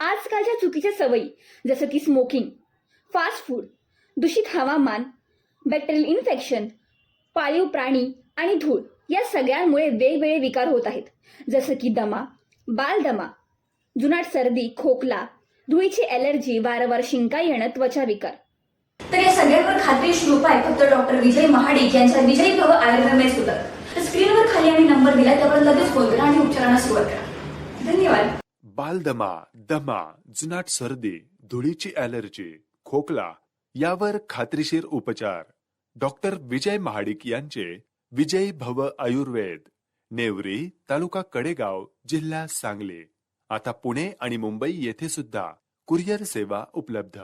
आजकालच्या चुकीच्या सवयी जसं की स्मोकिंग फास्ट फूड दूषित हवामान बॅक्टेरियल इन्फेक्शन पाळीव प्राणी आणि धूळ या सगळ्यांमुळे वेगवेगळे विकार होत आहेत. जसं की दमा बालदमा जुनाट सर्दी खोकला धुळीची ॲलर्जी वारंवार शिंका येणं त्वचा विकार. तर या सगळ्यांवर खात्रीशीर उपाय फक्त डॉक्टर विजय महाडिक यांच्या विजय भव आयुर्वेद सुद्धा. स्क्रीनवर खाली आणि नंबर दिला त्यावर लगेच फोन करा आणि उपचारांना सुरुवात करा. धन्यवाद. बालदमा दमा जुनाट सर्दी धुळीची ॲलर्जी खोकला यावर खात्रीशीर उपचार. डॉक्टर विजय महाडिक यांचे विजयी भव आयुर्वेद नेवरी तालुका कडेगाव जिल्हा सांगली. आता पुणे आणि मुंबई येथे सुद्धा कुरिअर सेवा उपलब्ध.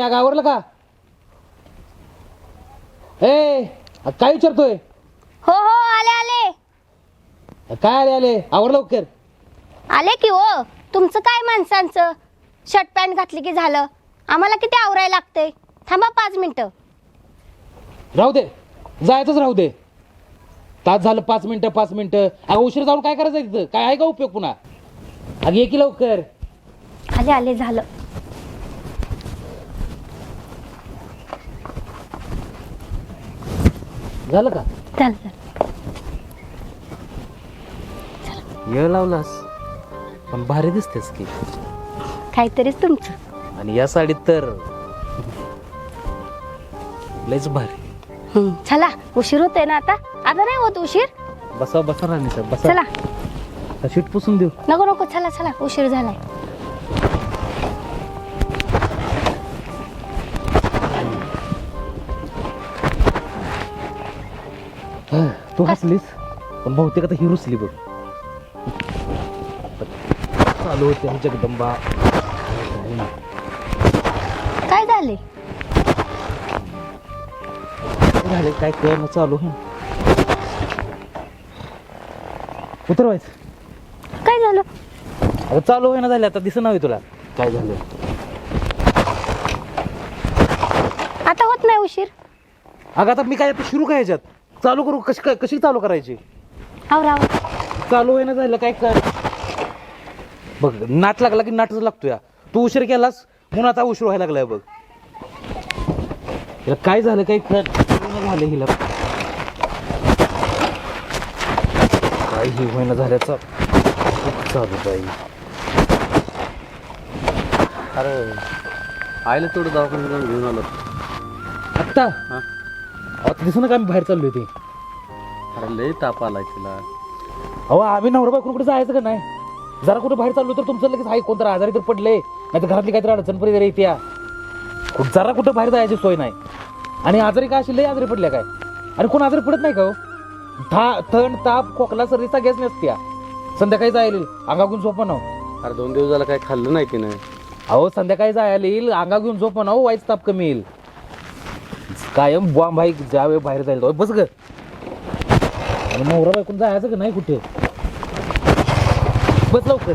या आवरलं का? ए काय विचारतोय? हो हो आले आले. काय आले आले? आवरलं लवकर. आले की हो. तुमचं काय माणसांचं? शर्ट पॅन्ट घातली की झालं? आम्हाला किती आवरायला लागते थांबा पाच मिनिटं. राहू दे. जायचंच राहू दे. तास झालं पाच मिनिटं पाच मिनिटं. अगं उशीर जाऊन काय करायचं तिथं? काय आहे का उपयोग पुन्हा? अगं ये की लवकर. आले आले झालं. झालं का? येळ लावलास. पण भारी दिसतेस की. काहीतरीच तुमचं. आणि या साडीत तर लयच भारी. हं, चला उशीर होतोय ना आता? आता नाही होत उशीर? बसा बसा राणी सर बसा. चला. शीट पुसून देऊ. नको नको चला चला उशीर झालाय. तू हसलीस? पण बहुतेक आता ही रुसली बघ. चालू होते ही जगदंबा. काय झाले? झाले काय करणं चालू आहे. उतरवायचं काय झालं? अगं चालू होईना झाले आता दिसत नाही तुला. काय झालं? आता होत नाही उशीर. अगं आता मी काय आता सुरू काय ह्याच्यात? चालू करू? कशी काय कशी चालू करायची? चालू होईना झालं काय कर? बघ नाट लागला की नाटच लागतो या. तू उशीर केलास म्हणून आता उशीर व्हायला लागलाय बघ. हिला काय झालं काय कर? होईना झालं हिला. काय हे होईना झाल्याचा खूप चालू बाई. अरे आईला थोडं दवाखान्यात जाऊन घेऊन आलो. आत्ता? आता दिसू ना का आम्ही बाहेर चाललो होते अरे लय ताप आलाय तिला. अहो आम्ही नवरा बायको कुठे जायचं का नाही? जरा कुठे बाहेर चाललो तर तुमचं लगेच आहे कोणतं आजारी तर पडले. नाही तर घरातली काहीतरी अडचण परिवार येते या. कुठं- जरा कुठं बाहेर जायची सोय नाही. आणि आजारी काय अशी लय आजारी पडल्या काय? आणि कोण आजारी पडत नाही का हो? था थंड ताप खोकला सर्दीचा गॅस नसत्या संध्याकाळी जायला येईल. अंगा घेऊन झोपा ना अरे दोन दिवस झाला काय खाल्लं नाही तिने? अहो संध्याकाळी जायला येईल. अंगा घेऊन झोपा ना वाईच ताप कमी येईल. कायम बॉम्ब आहे ज्यावेळी बाहेर जाईल तो बस ग. आणि नवरा बायकून जायचं का नाही कुठे. बस लवकर.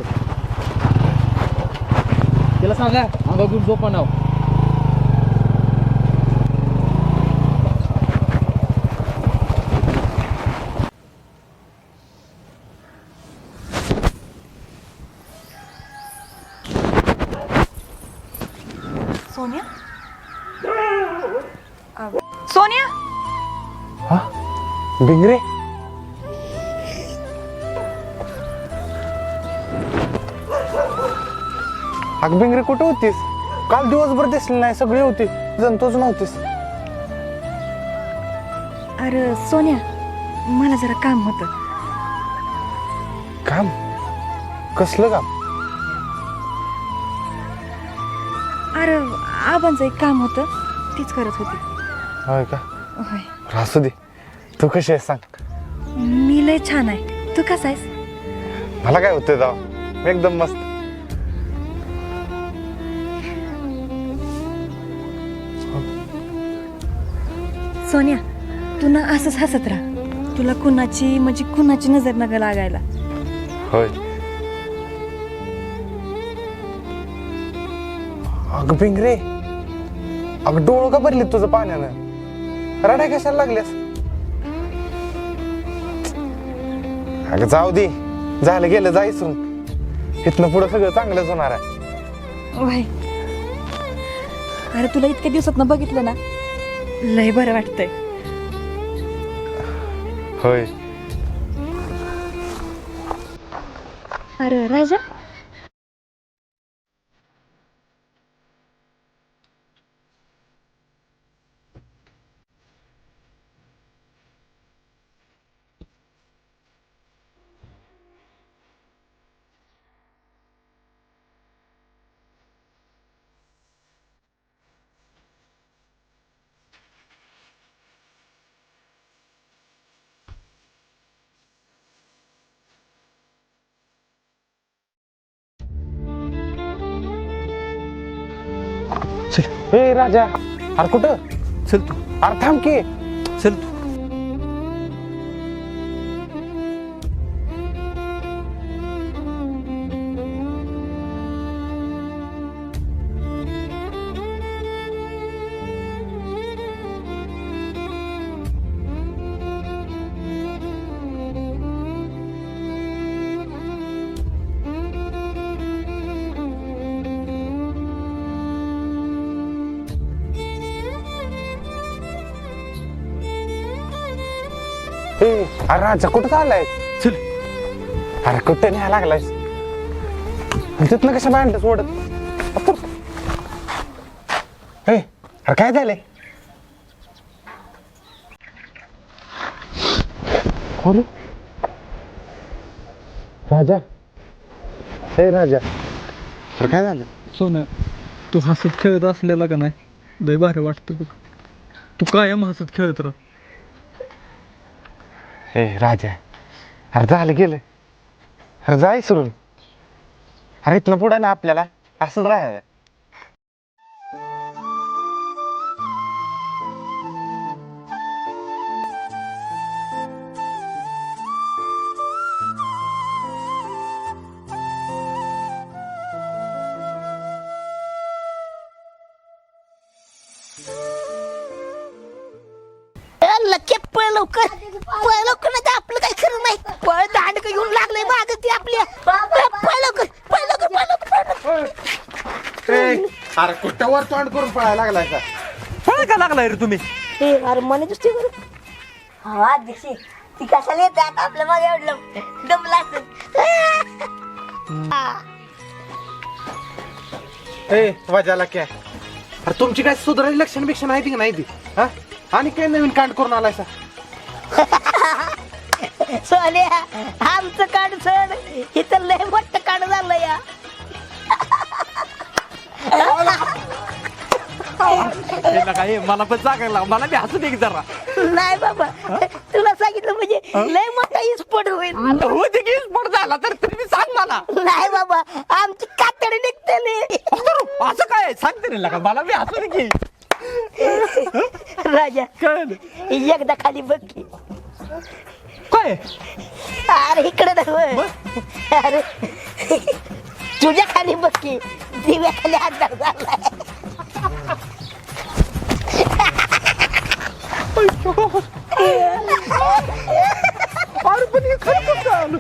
त्याला सांगा अंगा घेऊन झोपा नाव भिंगरे? अग भिंगरे कुठे होतीस? काल दिवसभर दिसली नाही सगळी होती. जंतूच नव्हतीस. अरे सोनिया मला जरा काम होतं. काम? कसलं काम? अरे आबांचं एक काम होतं. तीच करत होती. होय का? होय. असू दे. तू कशी आहेस सांग. मी लय छान आहे. तू कसा आहेस? मला काय होतंय जाव मी एकदम मस्त. सोनिया तू ना असंच हसत राहा. तुला कुणाची म्हणजे कुणाची नजर नका लागायला. होय. अग भिंगरे अग डोळं का भरली तुझं पाण्यानं? रडाय कशाला लागल्यास? अगं जाऊ दे. झालं गेलं जायचं इथनं पुढं सगळं चांगलंच होणार आहे. अरे तुला इतक्या दिवसात बघितलं ना? लय बरं वाटतंय. होय. अरे राजा हे राजा अरे कुठं? चल तू. अरे थांब की. चल तू. अरे राजा कुठं चाललाय? चल. अरे कुठं न्याय लागलायस आणि तिथनं कशा अप्पर. हे अरे काय झालंय? अरे राजा? हे राजा. अरे काय झालं? सोन्या तू हसत खेळत असलेला का नाही? लय भारी वाटतं बघ. तू कायम हसत खेळत राह. हे राजा. अरे झालं गेलं. अरे जाय सोडून. अरे इथनं पुढं ना आपल्याला. असंच राहायचं पळ लवकर पळ लवकर नाही तर आपलं काही खरं नाही. पळ दांडक येऊन लागलंय माग ती आपल्या पळ लवकर पळ लवकर पळ लवकर. अरे कुठं वर तोंड करून पळायला लागलाय का? पळ का लागलाय रे तुम्ही? ए, अरे मने दुसरी करू हा दिशी ती कशाला येते आता आपल्या मागे एवढलं दमला असेल. ए वाजाला काय? अरे तुमची काय सुधारायची लक्षण बिक्षण आहे ती का नाही ती? हा? आणि काय नवीन कांड करून आलाय सा सोन्या आमचं काढ सोड. इथं लय मोठं काढ झालं या. काय मला पण सांगायला मला बी हसू दे की जरा. नाही बाबा तुला सांगितलं म्हणजे लय मोठा स्फोट होईल. हो की स्फोट झाला तर तुम्ही सांग मला. नाही बाबा आमची कातडी निघतेली असं काय सांगते रे लका मला बी हसू दे की. राजा एकदा खाली बघ की. काय अरे इकडे अरे तुझ्या खाली बघ की दिव्या खाली अंधार झालाय. अरे पण हे खरं कसं आलं?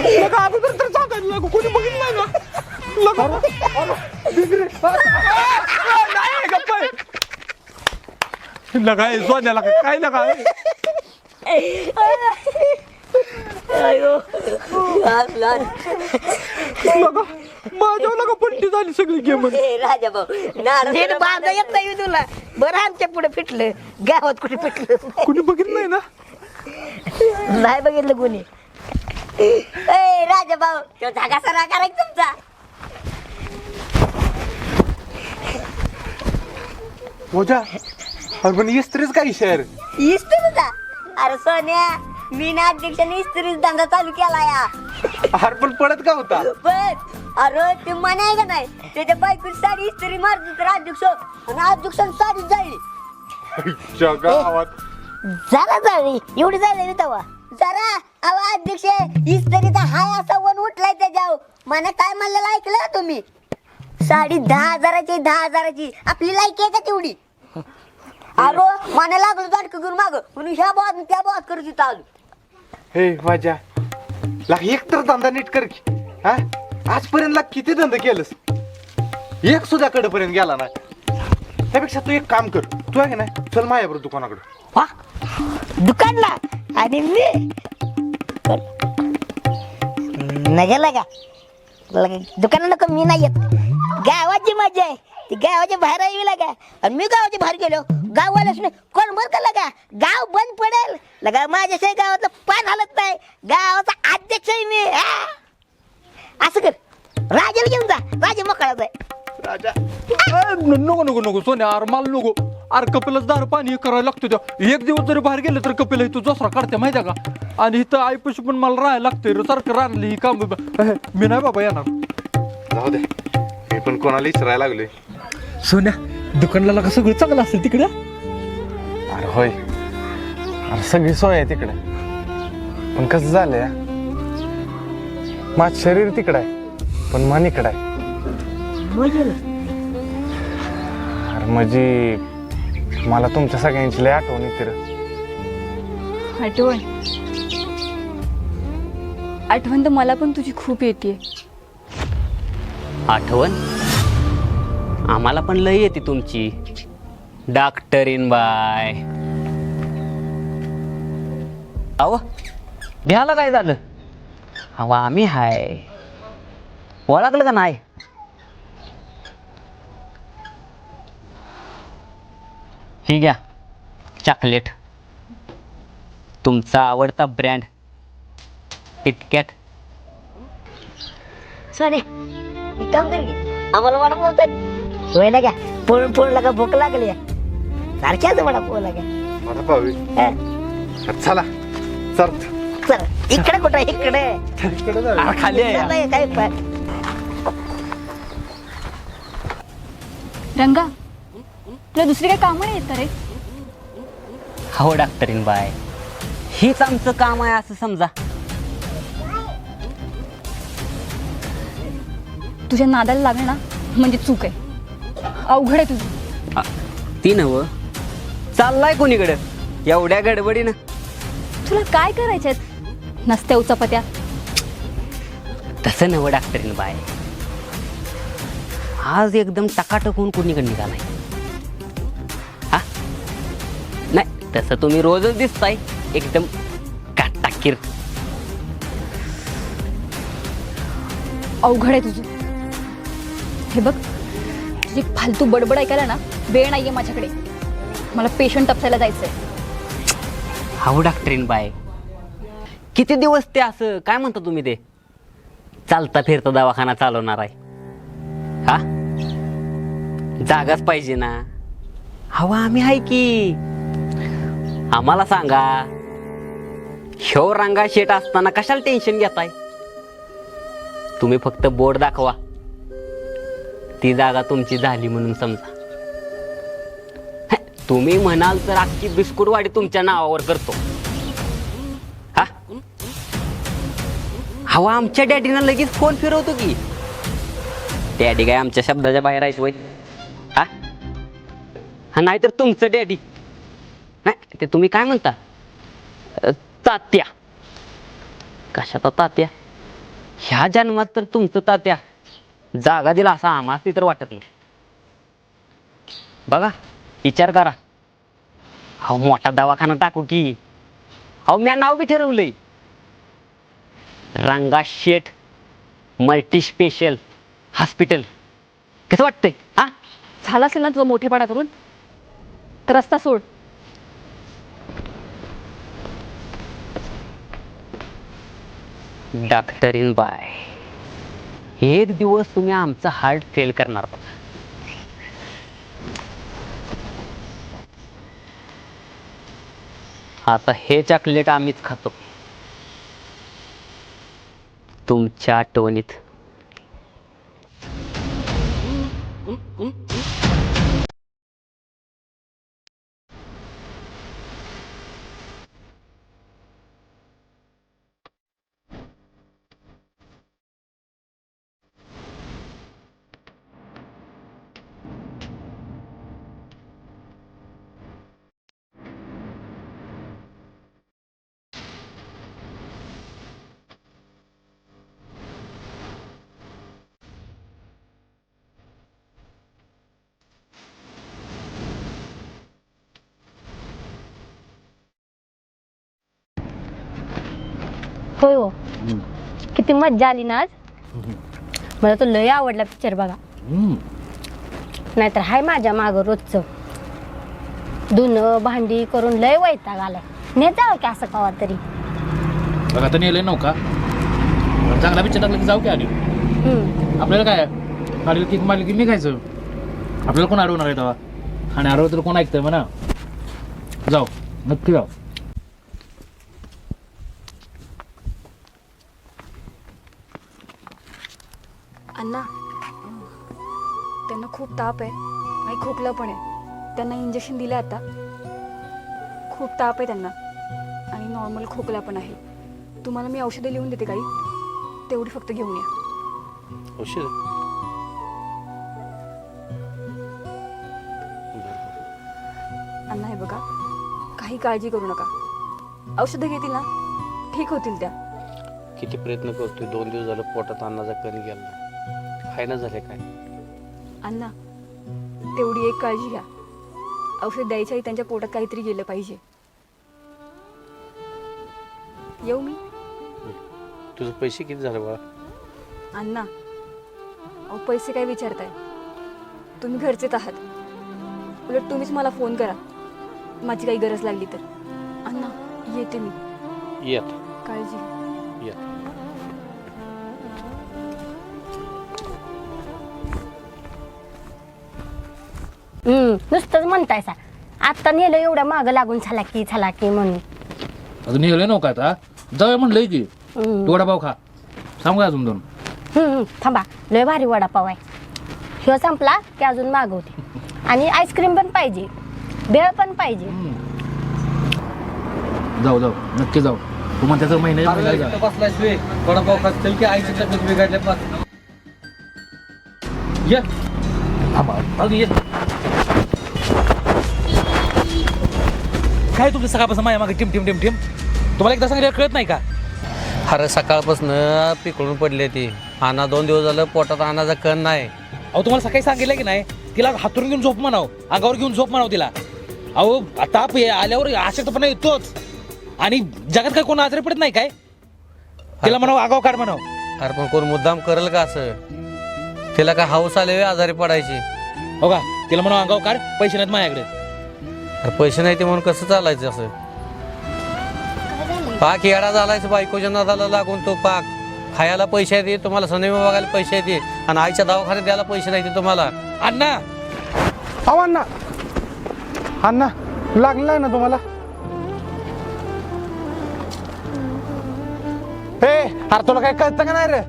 लका अगोदर तर सांगायला लागू कोणी बघितलं ना? लका नाही गप्प आहे. लगा हे सोन्याला काय लगा अयो लगा माझ्या लगा पट्टी झाली सगळी गेम. राजा भाऊ नीट बांधा येत नाही तुला. बरं आमच्या पुढे फिटलं. गावात कुठे फिटलं? कुणी बघितलं नाही ना? नाही बघितलं कोणी. ए राजा भाऊ तो धागा सरा करायचा तुमचा. ओझा अरे पण इस्त्रीच काय शहर? इस्त्रीचा अरे सोन्या मी ना अध्यक्षाने इस्त्रीच धंदा चालू केला या. पण पडत का होता? पण अरे ते आहे का नाही? त्याच्या बायको साडी इस्त्री मारतो तर अध्यक्ष आणि अध्यक्षाने साडी जाळली गावात. जरा जाळली एवढी जाळली तेव्हा. जरा अहो अध्यक्ष इस्त्रीचा हाय असा वन उठलाय त्याच्यावर. मला काय म्हणलेलं ऐकलं का तुम्ही? साडी दहा हजाराची दहा हजाराची. आपली लायकी आहे का तेवढी? अरो मला लागलो दाटक घेऊन माग. म्हणून ह्या बॉस त्या बॉस करत तिथं आलो. हे माझ्या. लाग एक तर धंदा नीट कर की. हा? आजपर्यंत लाग किती धंदा केलंस? एक सुद्धा कडपर्यंत गेला ना त्यापेक्षा तू एक काम कर. तू आहे नाही? चल माझ्याबरोबर दुकानाकडे. वा दुकानला? आणि मी? न गेला का? दुकानाला नको मी नाही येत. गावाची मजा आहे. ती गावाच्या बाहेर यावी लागा. आणि मी गावाच्या बाहेर गेलो. गाववाला नाही कोण मर का लगा? गाव बंद पडेल. लगा माझ्याशिवाय गावातलं पान हलत नाही. गावाचा अध्यक्ष आहे मी. हा? असं कर. राजाला घेऊन जा. राजा मोकळाच आहे. ए, न- नको नको नको. सोन्या अरे मला नको. अरे कपिलच दार पाणी हे करायला लागतो त्या. एक दिवस जरी बाहेर गेलं तर कपिल इथं दसरा काढते माहिती आहे का? आणि इथं आईपाशी पण मला राहायला लागतंय. रे, सारखं राहिली ही काम मी नाही बाबा येणार. जाऊ दे. मी पण कोणाला विचारायला लागलोय. सोन्या दुकानला का सगळं चांगलं असेल तिकडे? अरे होय. अरे सगळी सोय आहे तिकडे. पण कसं झालंय? माझ शरीर तिकडं आहे पण मन इकडं आहे. अरे म्हणजे मला तुमच्या सगळ्यांची लय आठवण येते रे. आठवण? आठवण तर मला पण तुझी खूप येते. आठवण? आम्हाला पण लई येते तुमची. Doctor in bye. अहो भ्याला काय झालं? अहो आम्ही हाय. ओळखलं का नाही? ही घ्या. चॉकलेट तुमचा आवडता ब्रँड किटकॅट सॉरी आम्हाला सोय ना घ्या पळून पळून लागा भूक लागली सारख्याच पोह लागा वडापाव हा, चला चल. चल इकडे कुठं इकडे? इकडे जाऊया. खाली आहे. काय पण. रंगा तुला दुसरी काही कामं नाही येत का रे? हो डॉक्टरीन बाय. हेच आमचं काम आहे असं समजा. तुझ्या नादाला लागलं ना म्हणजे चूक आहे. अवघड आहे तुझं. आ, ती नव. चाललाय कोणीकडं? एवढ्या गडबडीनं. तुला काय करायचंय? नसत्या उचापत्या. तसं नवं डॉक्टरीन बाय आज एकदम टकाटक होऊन कोणीकडे निघालाय? हा? नाही तसं तुम्ही रोजच दिसताय. एकदम काटाकीर. अवघड आहे तुझं. हे बघ जी फालतू बडबड ऐकायला ना वेळ नाहीये माझ्याकडे. मला पेशंट तपसायला जायचंय. हाऊ डॉक्टरीन बाय. किती दिवस ते असं काय म्हणता तुम्ही ते? चालता फिरता दवाखाना चालवणार आहे. हा? जागाच पाहिजे ना. हवा आम्ही आहे की. आम्हाला सांगा. ह्यो रांगा शेट असताना कशाला टेन्शन घेताय? तुम्ही फक्त बोर्ड दाखवा. ती जागा तुमची झाली म्हणून समजा. तुम्ही म्हणाल तर अख्खी बिस्कुट वाडी तुमच्या नावावर करतो. हा? हवा आमच्या डॅडीनं लगेच फोन फिरवतो की. डॅडी काय आमच्या शब्दाच्या बाहेर आहेत वय? हा? हा नाहीतर तुमचं डॅडी. नाही ते तुम्ही काय म्हणता? तात्या. कशाचा तात्या? ह्या जन्मात तर तुमचं तात्या. जागा दिला असा आम्हाला तर वाटत नाही. बघा विचार करा. अहो मोठा दवाखाना टाकू की. अहो म्या नाव बी ठरवलंय. Ranga Sheth multi special hospital. कसं वाटतंय? हा? झाला असेल ना तुझा मोठेपणा करून तर रस्ता सोड. डॉक्टरीन बाय. एक दिवस तुम्ही आमचं हार्ट फेल करणार आता हे चॉकलेट आम्हीच खातो. तुमच्या आठवणीत होय हो. किती मज्जा आली ना आज. मला तो लय आवडला पिक्चर बघा. नाहीतर हाय माझ्या मागं रोजचं. धुणं भांडी करून लय वैताग आलाय. ने जावं की असं कवा तरी. बघा आता नेलंय नव्हता चांगला पिक्चर टाकला की जाऊ की हम्म. आपल्याला काय? मारली की मारली की निघायचं. आपल्याला कोण अडवणार आहे तेव्हा? आणि अडवलं तर कोण ऐकतंय म्हणा. जाऊ. नक्की जाऊ. त्यांना खूप ताप आहे आणि खोकला पण आहे. त्यांना इंजेक्शन दिलं आता. खूप ताप आहे त्यांना. आणि नॉर्मल खोकला पण आहे. तुम्हाला मी औषधं लिहून देते काही. तेवढी फक्त घेऊन या. औषध? अण्णा हे बघा. काही काळजी करू नका. औषधं घेतील ना? ठीक होतील त्या. किती प्रयत्न करतोय. दोन दिवस झालं पोटात अन्नाचा कण गेला खायना झाले काय? अण्णा तेवढी एक काळजी घ्या. औषध द्यायच्या त्यांच्या पोटात काहीतरी गेलं पाहिजे. येऊ मी? तुझं पैसे किती झाले बाळा? अण्णा अहो पैसे काय विचारताय? तुम्ही घरचेच आहात. उलट तुम्हीच मला फोन करा. माझी काही गरज लागली तर. अण्णा येते मी. येत. काळजी घ्या. येत. हम्म नुसतंच म्हणताय सा. आता नेलं एवढ्या मागं लागून झाला की झाला की म्हणून. अजून नेलंय नव्हता आता. जाऊया म्हणलंय की हम्म. वडापाव खा. सांगू का अजून दोन. हम्म, हम्म. थांबा. लय भारी वडापाव आहे. ह्यो संपला की अजून मागवते. आणि आईस्क्रीम पण पाहिजे. भेळ पण पाहिजे. जाऊ जाऊ. नक्की जाऊ. तू म्हणते तर महिन्याच्या महिन्याला जा. बसलायस वे वडापाव खात चल की आईची तब्येत बिघडल्या पाच ये. थांबा, अजून ये. काय तुमचं सकाळपासून माझ्या मागे टिम टिम टिम टिम? तुम्हाला एकदा सांगितलं कळत नाही का? अरे सकाळपासून पिकळून पडले ती. आणा दोन दिवस झालं पोटात अन्नाचा कण नाही. अहो तुम्हाला सकाळी सांगितलं की नाही? तिला हातून घेऊन झोप म्हणाव. अंगावर घेऊन झोप म्हणाव तिला. अहो ताप ये- आल्यावर अशक्तपणा येतोच आणि जगात काय कोण आजारी पडत नाही काय? तिला म्हणावं आगाव काढ म्हणाव. अरे पण कोण मुद्दाम करल का असं? तिला काय हाऊस आले आजारी पडायची. हो का? तिला म्हणावं आगाव काढ पैसे नाहीत माझ्याकडे. अरे पैसे नाही ते म्हणून कसं चालायचं असं? पाक येडा झालायच बायकोच्या नादाला लागून तो पाक. खायला पैसे येते तुम्हाला सिनेमा बघायला पैसे येते आणि आईच्या दवाखान्यात द्यायला पैसे नाही ते तुम्हाला. अण्णा! अहो अण्णा! अण्णा लागलाय ना तुम्हाला? हे अरे तुला काय कळतं का नाही रे?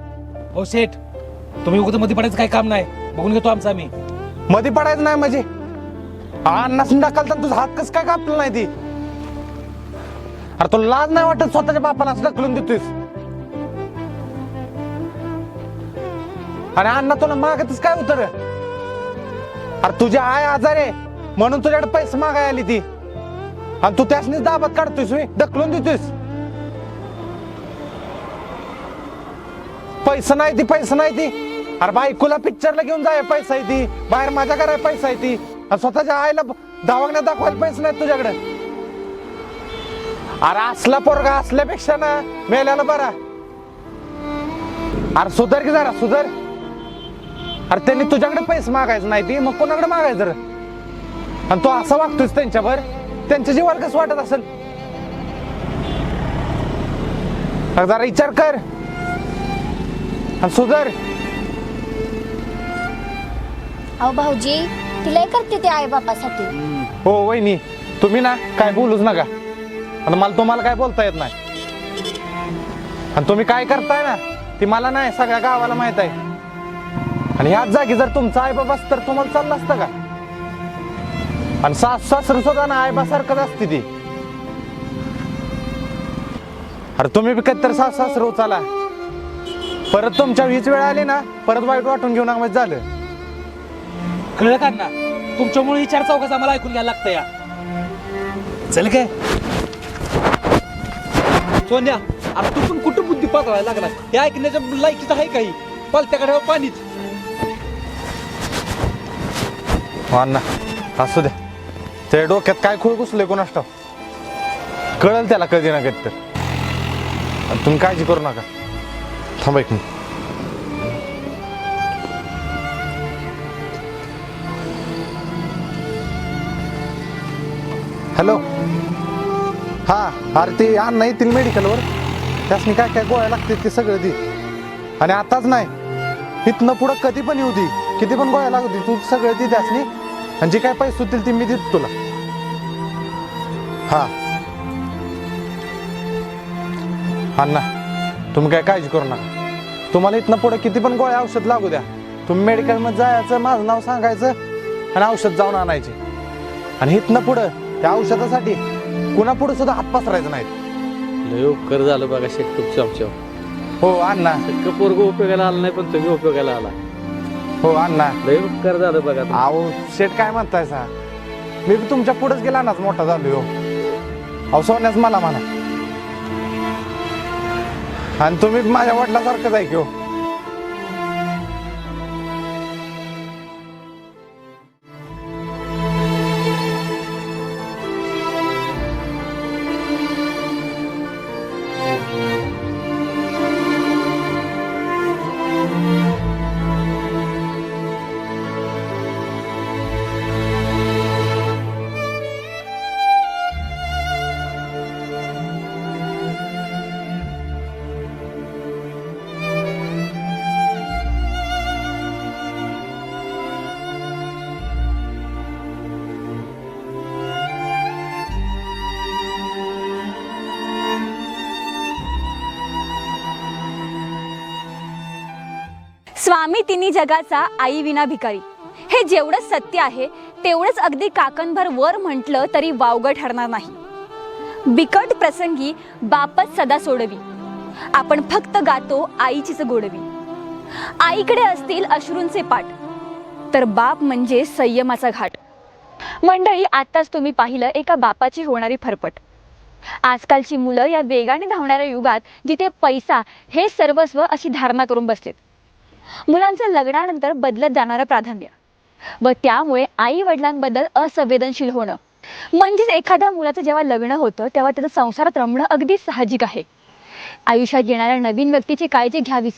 हो सेठ तुम्ही उगत मध्ये पडायचं काही काम नाही. बघून घेतो आमचं आम्ही. मध्ये पडायचं नाही म्हणजे? अण्णा टाकाल तर तुझा हात कस काय कापला नाही ती? अरे तुला लाज नाही वाटत स्वतःच्या बापाला असं ढकलून देतोयस. आणि अण्णा तुला मागतच काय उतर अरे तुझी आय आजार आहे म्हणून तुझ्याकडे पैसे मागाय आली ती. आणि तू त्यासनीच दाबात काढतोयस मी ढकलून देतोयस. पैसा नाही ती पैसा नाही ती. अरे बायकोला पिक्चरला घेऊन जाय पैसा आहे ती. बाहेर माझ्या घरा पैसा आहे ती. आणि स्वतःच्या आईला दवाखान्यात दाखवायला पैसे नाहीत तुझ्याकडे. अरे असला पोरगा असल्यापेक्षा ना मेल्याला बरा. अरे सुधर की जरा सुधर. अरे त्यांनी तुझ्याकडे पैसे मागायचं नाही ती मग कोणाकडे मागायचं रे? आणि तो असा वागतोय त्यांच्यावर त्यांच्या जीवाला कसं वाटत असेल? जरा विचार कर. आणि सुधर. अहो भाऊजी. तिला करते ते आई बापासाठी हो वहिनी तुम्ही ना काय बोलूच नका. आणि मला तुम्हाला काय बोलता येत नाही. आणि तुम्ही काय करताय ना ती मला नाही सगळ्या गावाला माहीत आहे. आणि ह्याच जागी जर तुमचा आई बाबा तर तुम्हाला चाललं असतं का? आणि सास सासर सुद्धा ना आई सारखंच असते ती. अरे तुम्ही बी कधी तर सास सासर उचाला. परत तुमच्या हीच वेळ आली ना परत वाईट वाटून घेऊन नका झालं. कळलं का ना तुमच्यामुळे विचार चौकाचा आम्हाला ऐकून घ्यायला लागतं या. चल काय सोन्या आता तू पण कुठं बुद्धी पातळायला लागला हे ऐकण्याच्या लायकीचं आहे काही पालत्याकडे पाणीच. हो अण्णा असू द्या ते डोक्यात काय खूळ घुसले कोणास कळल त्याला कधी ना कधी तर. आणि तुम्ही काळजी करू नका. थांबा एक मिनिट. हॅलो हा अरे ते अण्णा येतील मेडिकलवर त्यासनी काय काय गोळ्या लागतील ते सगळं दे. आणि आताच नाही. इथनं पुढं कधी पण येऊ दे. किती पण गोळ्या लागू दे. तू सगळं दे त्यासनी. आणि जे काय पैसे होतील ते मी देतो तुला. हा. अण्णा तुम्ही काय काळजी करू नका. तुम्हाला इथनं पुढं किती पण गोळ्या औषध लागू द्या. तुम्ही मेडिकलमध्ये जायचं माझं नाव सांगायचं आणि औषध जाऊन आणायचे. आणि इथनं पुढं त्या औषधासाठी कुणा पुढे सुद्धा हात पसरायचं नाहीत. लय उपकार झालं बघा शेट तुमच्या आमच्या हो अण्णा पोरग उपयोगाला आलं नाही पण तुम्ही उपयोगाला आला. हो अण्णा लय उपकार झालं बघा. अहो शेठ काय म्हणताय सा मी बी तुमच्या पुढेच गेला नाच मोठा झालो हो. अहो सोन्याच मला म्हणा. आणि तुम्ही बी माझ्या वडिलासारखंच आहे की हो. स्वामी तिन्ही जगाचा आई विना भिकारी. हे जेवढं सत्य आहे तेवढंच अगदी काकणभर वर म्हटलं तरी वावगं ठरणार नाही. बिकट प्रसंगी बापच सदा सोडवी. आपण फक्त गातो आईचीच गोडवी. आईकडे असतील अश्रूंचे पाठ. तर बाप म्हणजे संयमाचा घाट. मंडळी आताच तुम्ही पाहिलं एका बापाची होणारी फरफट. आजकालची मुलं या वेगाने धावणाऱ्या युगात जिथे पैसा हे सर्वस्व अशी धारणा करून बसलेत. मुलांचं लग्नानंतर बदलत जाणारं प्राधान्य. व त्यामुळे आई वडिलांबद्दल असंवेदनशील होणं. म्हणजेच एखाद्या मुलाचं जेव्हा लग्न होतं तेव्हा त्याचं संसारात रमणं अगदी साहजिक आहे. आयुष्यात येणाऱ्या नवीन व्यक्तीची काळजी घ्यावीच.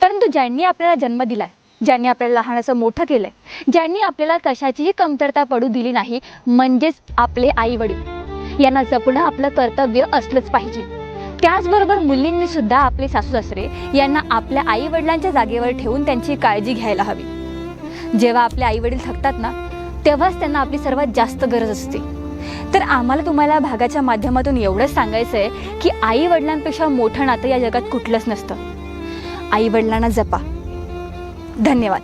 परंतु ज्यांनी आपल्याला जन्म दिलाय ज्यांनी आपल्याला लहानाचं मोठं केलंय ज्यांनी आपल्याला कशाचीही कमतरता पडू दिली नाही म्हणजेच आपले आई वडील यांना जपणं आपलं कर्तव्य असलंच पाहिजे. त्याचबरोबर मुलींनी सुद्धा आपले सासू सासरे यांना आपल्या आई वडिलांच्या जागेवर ठेवून त्यांची काळजी घ्यायला हवी. जेव्हा आपले आई वडील थकतात ना तेव्हाच त्यांना आपली सर्वात जास्त गरज असते. तर आम्हाला तुम्हाला भागाच्या माध्यमातून एवढंच सांगायचं आहे की आई वडिलांपेक्षा मोठं नातं या जगात कुठलंच नसतं. आई वडिलांना जपा. धन्यवाद.